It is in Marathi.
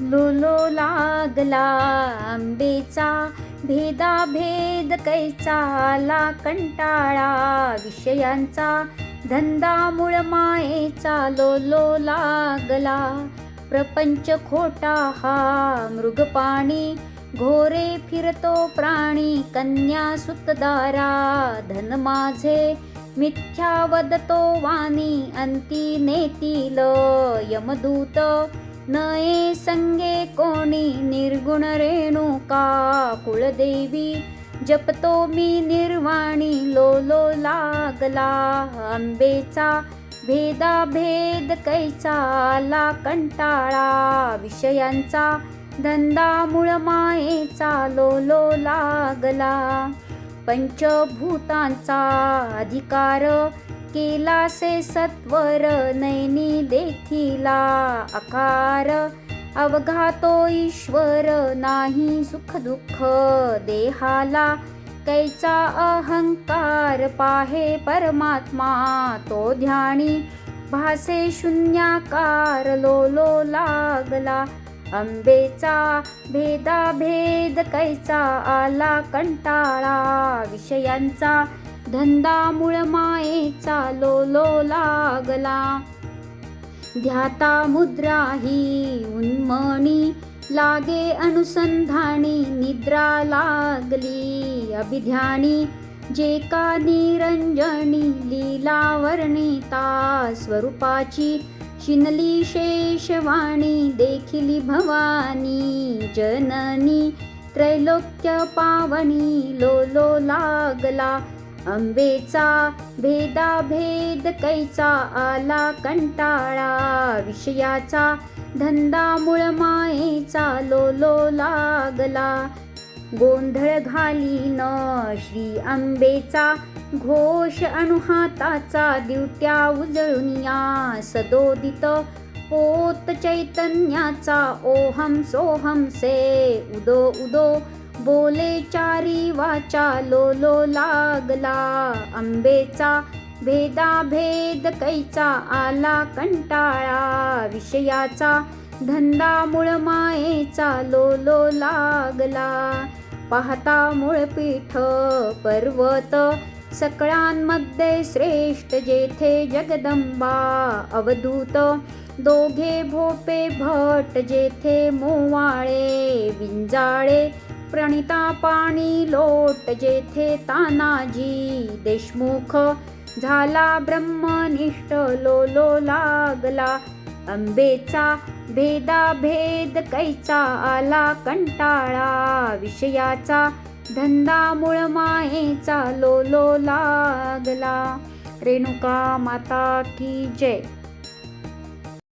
लोलो लागला आंबेचा भेदा भेद कैचाला कंटाळा विषयांचा धंदा मूळ मायेचा लोलो लागला प्रपंच खोटा हा मृगपाणी घोरे फिरतो प्राणी कन्या सुतदारा धन माझे मिथ्या वदतो वाणी अंती नेतील यमदूत नये संगे कोणी निर्गुण रेणुका कुळदेवी जपतो मी निर्वाणी लोलो लागला आंबेचा भेदा भेद कैचा कंटाळा विषयांचा धंदा मूळ मायेचा लोलो लागला पंचभूतांचा अधिकार केला से सत्वर नैनी देखिला अकार अवघातो ईश्वर नाही सुख दुःख देहाला कैचा अहंकार पाहे परमात्मा तो ध्यानी भासे शून्याकार लोलो लागला अंबेचा भेदा भेद कैचा आला कंटाळा विषयांचा धंदा मूळ मायेचा लोलो लागला. ध्याता मुद्रा ही उन्मणी लागे अनुसंधानी निद्रा लागली. अभिध्यानी जे का निरंजनी लीला वर्णिता स्वरूपाची शिनली शेषवाणी देखिली भवानी. जननी त्रैलोक्य पावनी लोलो लागला. आंबेचा भेदा भेद कैचा आला कंटाळा. विषयाचा धंदा मुळ मायेचा लोलो लागला. गोंधळ घालीन श्री आंबेचा घोष अनुहाताचा दिवट्या उजळून या. सदोदित पोत चैतन्याचा ओहम सोहम से उदो उदो बोले चारी वाचा लोलो लागला. आंबेचा भेदा भेद कैचा आला कंटाळा. विषयाचा धंदा मूळ मायेचा लोलो लागला. पाहता मूळपीठ पर्वत सकळांमध्ये श्रेष्ठ जेथे जगदंबा. अवधूत दोघे भोपे भट जेथे मोवाळे विंजाळे प्रणिता पाणी लोट जेथे तानाजी देशमुख झाला ब्रह्मनिष्ठ लोलो लागला. अंबेचा भेदा भेद कैचा आला कंटाळा. विषयाचा धंदा मूळ मायेचा लोलो लागला. रेणुका माता की जय.